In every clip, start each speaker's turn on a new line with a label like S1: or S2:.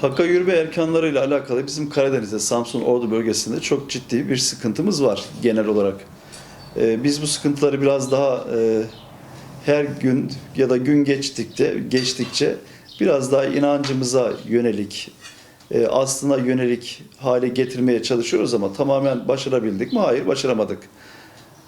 S1: Hakka yürüme erkanlarıyla alakalı bizim Karadeniz'de, Samsun Ordu bölgesinde çok ciddi bir sıkıntımız var genel olarak. Ee, biz bu sıkıntıları biraz daha e, her gün ya da gün geçtikçe, geçtikçe biraz daha inancımıza yönelik, e, aslına yönelik hale getirmeye çalışıyoruz ama tamamen başarabildik mi? Hayır, başaramadık.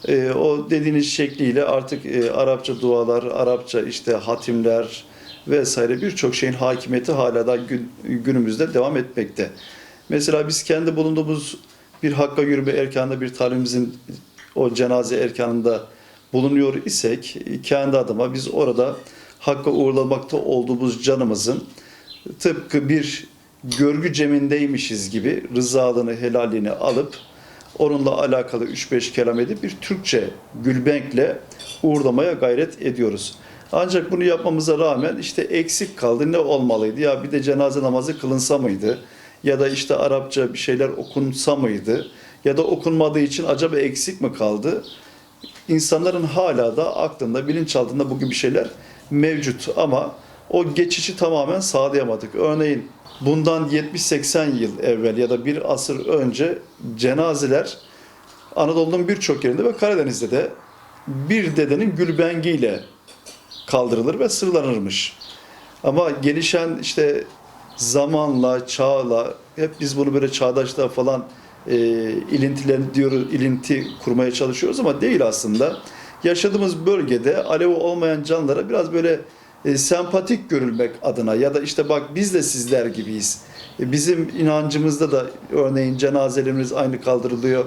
S1: E, o dediğiniz şekliyle artık e, Arapça dualar, Arapça işte hatimler vesaire birçok şeyin hakimiyeti hala da gün, günümüzde devam etmekte. Mesela biz kendi bulunduğumuz bir Hakka yürüme erkanında bir talimimizin o cenaze erkanında bulunuyor isek kendi adıma biz orada Hakk'a uğurlamakta olduğumuz canımızın tıpkı bir görgü cemindeymişiz gibi rızalığını, helalliğini alıp onunla alakalı 3-5 kelam edip bir Türkçe gülbenkle uğurlamaya gayret ediyoruz. Ancak bunu yapmamıza rağmen işte eksik kaldı. Ne olmalıydı? Ya bir de cenaze namazı kılınsa mıydı? Ya da işte Arapça bir şeyler okunsa mıydı? Ya da okunmadığı için acaba eksik mi kaldı? İnsanların hala da aklında, bilinçaltında bugün bir şeyler mevcut ama o geçişi tamamen sağlayamadık. Örneğin bundan 70-80 yıl evvel ya da bir asır önce cenazeler Anadolu'nun birçok yerinde ve Karadeniz'de de bir dedenin gülbengiyle kaldırılır ve sırlanırmış. Ama gelişen işte zamanla, çağla hep biz bunu böyle çağdaşlığa falan e, ilintilen diyoruz, ilinti kurmaya çalışıyoruz ama değil aslında. Yaşadığımız bölgede alevi olmayan canlılara biraz böyle e, sempatik görülmek adına ya da işte bak biz de sizler gibiyiz. E, bizim inancımızda da örneğin cenazelerimiz aynı kaldırılıyor.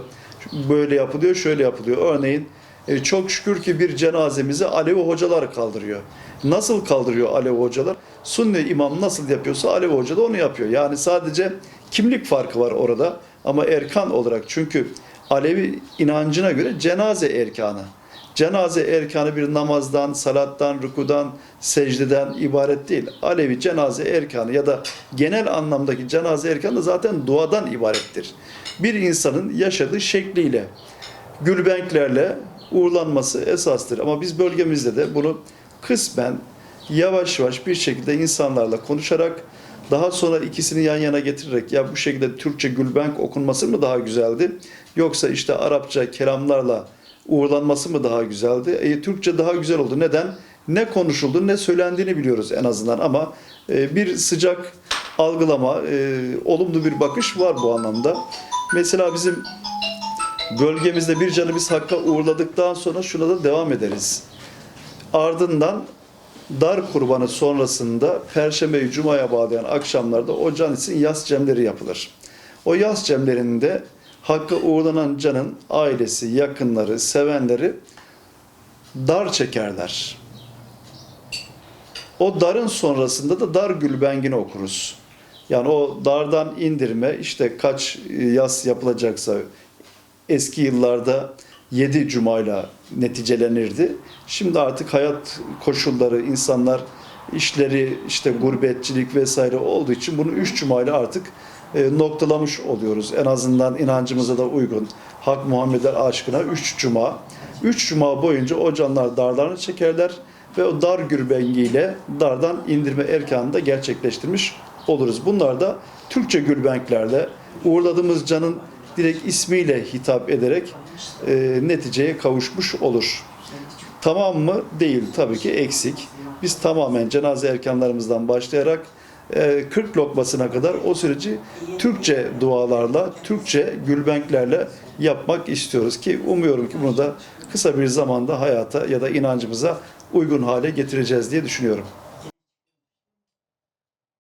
S1: Böyle yapılıyor, şöyle yapılıyor. Örneğin e, çok şükür ki bir cenazemizi Alevi hocalar kaldırıyor. Nasıl kaldırıyor Alevi hocalar? Sunni imam nasıl yapıyorsa Alevi hoca da onu yapıyor. Yani sadece kimlik farkı var orada ama erkan olarak çünkü Alevi inancına göre cenaze erkanı. Cenaze erkanı bir namazdan, salattan, rükudan, secdeden ibaret değil. Alevi cenaze erkanı ya da genel anlamdaki cenaze erkanı zaten duadan ibarettir. Bir insanın yaşadığı şekliyle, gülbenklerle uğurlanması esastır. Ama biz bölgemizde de bunu kısmen yavaş yavaş bir şekilde insanlarla konuşarak daha sonra ikisini yan yana getirerek ya bu şekilde Türkçe gülbenk okunması mı daha güzeldi yoksa işte Arapça kelamlarla uğurlanması mı daha güzeldi? E, Türkçe daha güzel oldu. Neden? Ne konuşuldu ne söylendiğini biliyoruz en azından ama e, bir sıcak algılama, e, olumlu bir bakış var bu anlamda. Mesela bizim bölgemizde bir canı biz Hakk'a uğurladıktan sonra şuna da devam ederiz. Ardından dar kurbanı sonrasında Perşembeyi Cuma'ya bağlayan akşamlarda o can için yas cemleri yapılır. O yas cemlerinde Hakk'a uğurlanan canın ailesi, yakınları, sevenleri dar çekerler. O darın sonrasında da dar gülbengini okuruz. Yani o dardan indirme işte kaç yas yapılacaksa eski yıllarda 7 cumayla neticelenirdi. Şimdi artık hayat koşulları, insanlar işleri işte gurbetçilik vesaire olduğu için bunu 3 cumayla artık e, noktalamış oluyoruz. En azından inancımıza da uygun. Hak Muhammed'e aşkına 3 cuma. 3 cuma boyunca o canlar darlarını çekerler ve o dar gülbengiyle dardan indirme erkanını da gerçekleştirmiş oluruz. Bunlar da Türkçe gülbenklerle uğurladığımız canın direkt ismiyle hitap ederek e, neticeye kavuşmuş olur. Tamam mı? Değil. Tabii ki eksik. Biz tamamen cenaze erkanlarımızdan başlayarak 40 lokmasına kadar o süreci Türkçe dualarla, Türkçe gülbenklerle yapmak istiyoruz ki umuyorum ki bunu da kısa bir zamanda hayata ya da inancımıza uygun hale getireceğiz diye düşünüyorum.